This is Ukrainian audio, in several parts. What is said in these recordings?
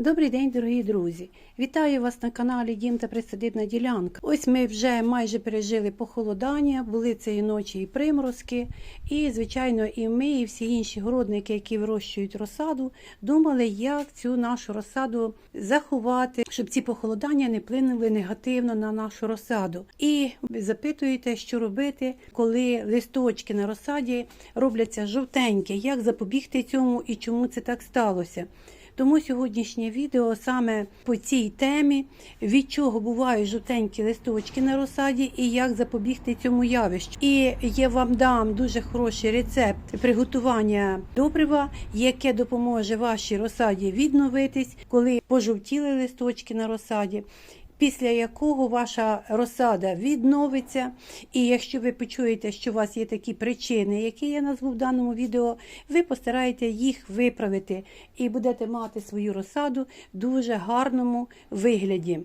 Добрий день, дорогі друзі! Вітаю вас на каналі Дім та Присадибна ділянка. Ось ми вже майже пережили похолодання, були цієї ночі і приморозки. І, звичайно, і ми, і всі інші городники, які вирощують розсаду, думали, як цю нашу розсаду заховати, щоб ці похолодання не вплинули негативно на нашу розсаду. І запитуєте, що робити, коли листочки на розсаді робляться жовтенькі, як запобігти цьому і чому це так сталося. Тому сьогоднішнє відео саме по цій темі, від чого бувають жовтенькі листочки на розсаді і як запобігти цьому явищу. І я вам дам дуже хороший рецепт приготування добрива, яке допоможе вашій розсаді відновитись, коли пожовтіли листочки на розсаді. Після якого ваша розсада відновиться, і якщо ви почуєте, що у вас є такі причини, які я назву в даному відео, ви постараєте їх виправити і будете мати свою розсаду в дуже гарному вигляді.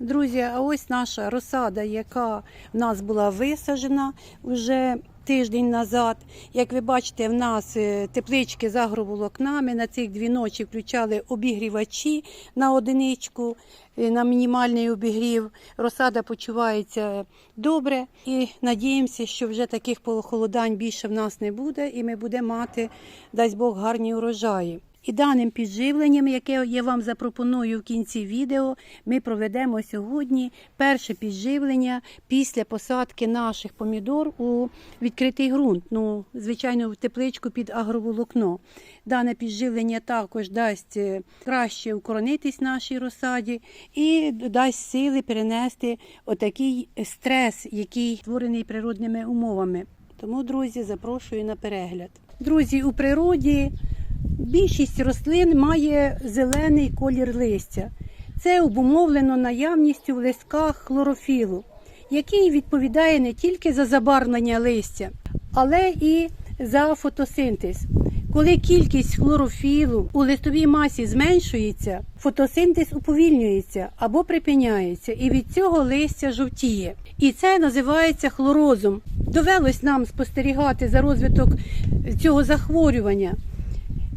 Друзі, а ось наша розсада, яка в нас була висаджена вже тиждень назад. Як ви бачите, в нас е, теплички за агроволокнами. На цих дві ночі включали обігрівачі на одиничку, е, на мінімальний обігрів. Розсада почувається добре і надіємося, що вже таких похолодань більше в нас не буде, і ми будемо мати, дасть Бог, гарні урожаї. І даним підживленням, яке я вам запропоную в кінці відео, ми проведемо сьогодні перше підживлення після посадки наших помідор у відкритий ґрунт. Ну, звичайно, в тепличку під агроволокно. Дане підживлення також дасть е, краще укоронитись нашій розсаді і дасть сили перенести отакий стрес, який створений природними умовами. Тому, друзі, запрошую на перегляд. Друзі, у природі. Більшість рослин має зелений колір листя. Це обумовлено наявністю в листках хлорофілу, який відповідає не тільки за забарвлення листя, але і за фотосинтез. Коли кількість хлорофілу у листовій масі зменшується, фотосинтез уповільнюється або припиняється, і від цього листя жовтіє. І це називається хлорозом. Довелось нам спостерігати за розвиток цього захворювання.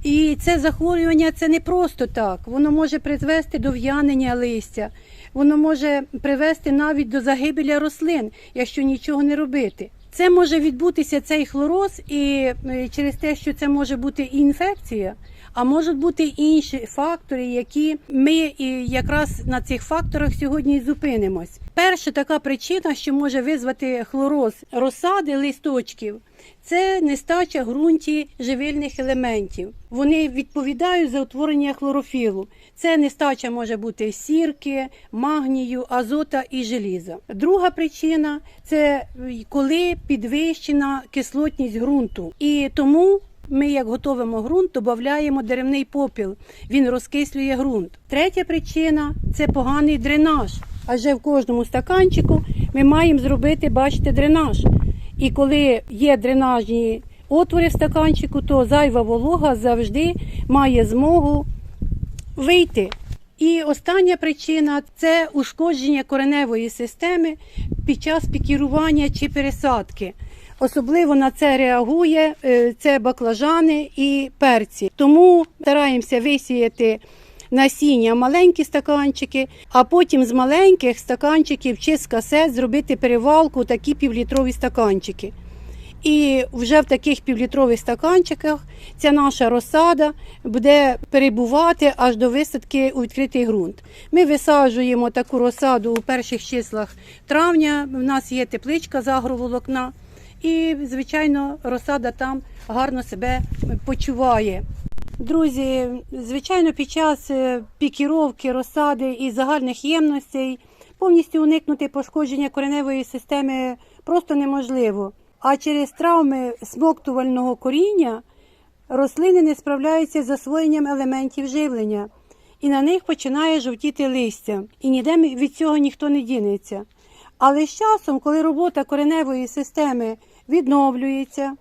І це захворювання це не просто так. Воно може призвести до в'янення листя, воно може привести навіть до загибелі рослин, якщо нічого не робити. Це може відбутися цей хлороз, і е, через те, що це може бути і інфекція, а можуть бути інші фактори, які ми і якраз на цих факторах сьогодні і зупинимось. Перша така причина, що може визвати хлороз розсади листочків. Це нестача ґрунті живильних елементів. Вони відповідають за утворення хлорофілу. Це нестача може бути сірки, магнію, азота і желіза. Друга причина це коли підвищена кислотність ґрунту. І тому ми, як готовимо ґрунт, додаємо деревний попіл. Він розкислює ґрунт. Третя причина це поганий дренаж. Адже в кожному стаканчику ми маємо зробити, бачите, дренаж. І коли є дренажні отвори в стаканчику, то зайва волога завжди має змогу вийти. І остання причина це ушкодження кореневої системи під час пікірування чи пересадки. Особливо на це реагує е, це баклажани і перці. Тому стараємося висіяти насіння маленькі стаканчики, а потім з маленьких стаканчиків чи з касет зробити перевалку такі півлітрові стаканчики. І вже в таких півлітрових стаканчиках ця наша розсада буде перебувати аж до висадки у відкритий ґрунт. Ми висаджуємо таку розсаду у перших числах травня. У нас є тепличка з агроволокна, і, звичайно, розсада там гарно себе почуває. Друзі, звичайно, під час е, пікіровки розсади і загальних ємностей повністю уникнути пошкодження кореневої системи просто неможливо. А через травми смоктувального коріння рослини не справляються з засвоєнням елементів живлення, і на них починає жовтіти листя. І ніде від цього ніхто не дінеться. Але з часом, коли робота кореневої системи відновлюється,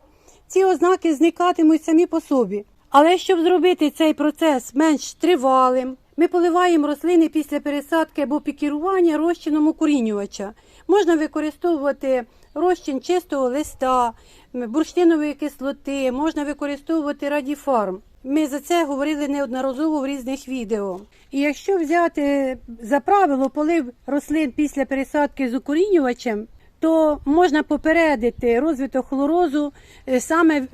ці ознаки зникатимуть самі по собі. Але щоб зробити цей процес менш тривалим, ми поливаємо рослини після пересадки або пікірування розчином укорінювача. Можна використовувати розчин чистого листа, бурштинової кислоти, можна використовувати радіфарм. Ми за це говорили неодноразово в різних відео. І якщо взяти за правило полив рослин після пересадки з укорінювачем, то можна попередити розвиток хлорозу е, саме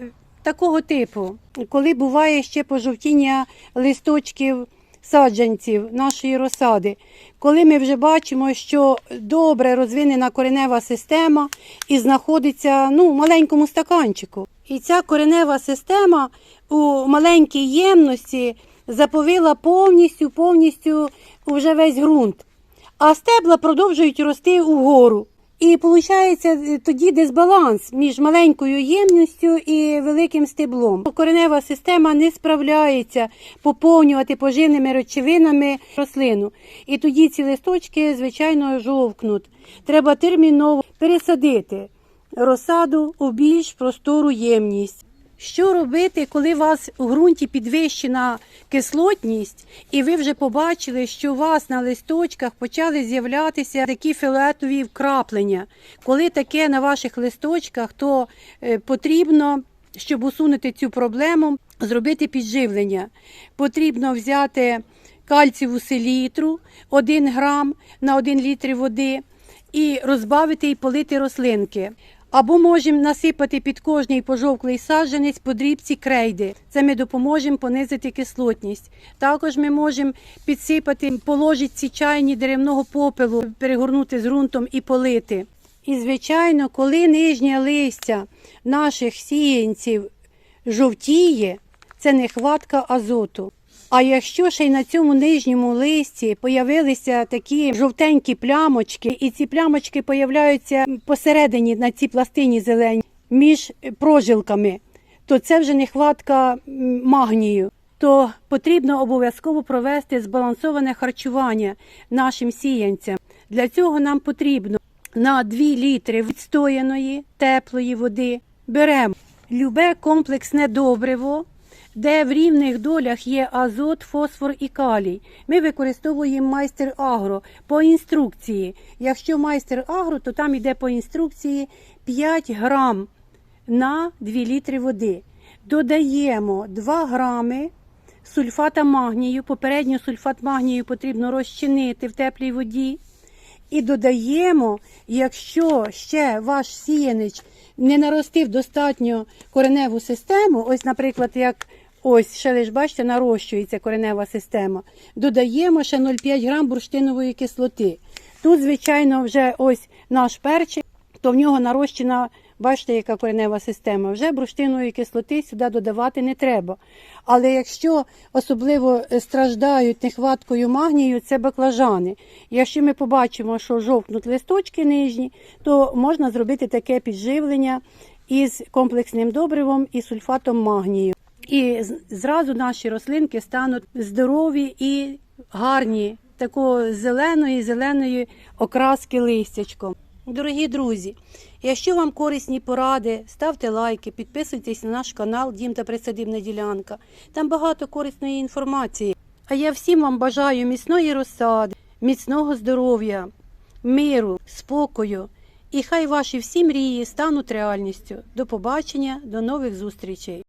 такого типу, коли буває ще пожовтіння листочків саджанців нашої розсади, коли ми вже бачимо, що добре розвинена коренева система і знаходиться ну, в маленькому стаканчику. І ця коренева система у маленькій ємності заповила повністю, повністю вже весь ґрунт. А стебла продовжують рости угору. І виходить тоді дисбаланс між маленькою ємністю і великим стеблом. Коренева система не справляється поповнювати поживними речовинами рослину. І тоді ці листочки, звичайно, жовкнуть. Треба терміново пересадити розсаду у більш простору ємність. Що робити, коли у вас у ґрунті підвищена кислотність, і ви вже побачили, що у вас на листочках почали з'являтися такі фіолетові вкраплення? Коли таке на ваших листочках, то е, потрібно, щоб усунути цю проблему, зробити підживлення. Потрібно взяти кальціву селітру 1 грам на 1 літр води і розбавити і полити рослинки. Або можемо насипати під кожний пожовклий саджанець по дрібці крейди. Це ми допоможемо понизити кислотність. Також ми можемо підсипати по ложечці чайні деревного попелу, перегорнути з ґрунтом і полити. І, звичайно, коли нижнє листя наших сіянців жовтіє, це нехватка азоту. А якщо ще й на цьому нижньому листі появилися такі жовтенькі плямочки, і ці плямочки появляються посередині на цій пластині зелені між прожилками, то це вже нехватка магнію. То потрібно обов'язково провести збалансоване харчування нашим сіянцям. Для цього нам потрібно на 2 літри відстояної теплої води беремо любе комплексне добриво, де в рівних долях є азот, фосфор і калій. Ми використовуємо майстер агро по інструкції. Якщо майстер агро, то там йде по інструкції 5 грам на 2 літри води. Додаємо 2 грами сульфата магнію. Попередньо сульфат магнію потрібно розчинити в теплій воді. І додаємо, якщо ще ваш сіянич не наростив достатньо кореневу систему, ось, наприклад, як ось ще лиш бачите, нарощується коренева система, додаємо ще 0,5 грам бурштинової кислоти. Тут, звичайно, вже ось наш перчик, то в нього нарощена, бачите, яка коренева система. Вже бурштинової кислоти сюди додавати не треба. Але якщо особливо е, страждають нехваткою магнію, це баклажани. Якщо ми побачимо, що жовтнуть листочки нижні, то можна зробити таке підживлення із комплексним добривом і сульфатом магнію. І зразу наші рослинки стануть здорові і гарні, такої зеленої, зеленої окраски листячком. Дорогі друзі, якщо вам корисні поради, ставте лайки, підписуйтесь на наш канал Дім та Присадибна ділянка. Там багато корисної інформації. А я всім вам бажаю міцної розсади, міцного здоров'я, миру, спокою. І хай ваші всі мрії стануть реальністю. До побачення, до нових зустрічей.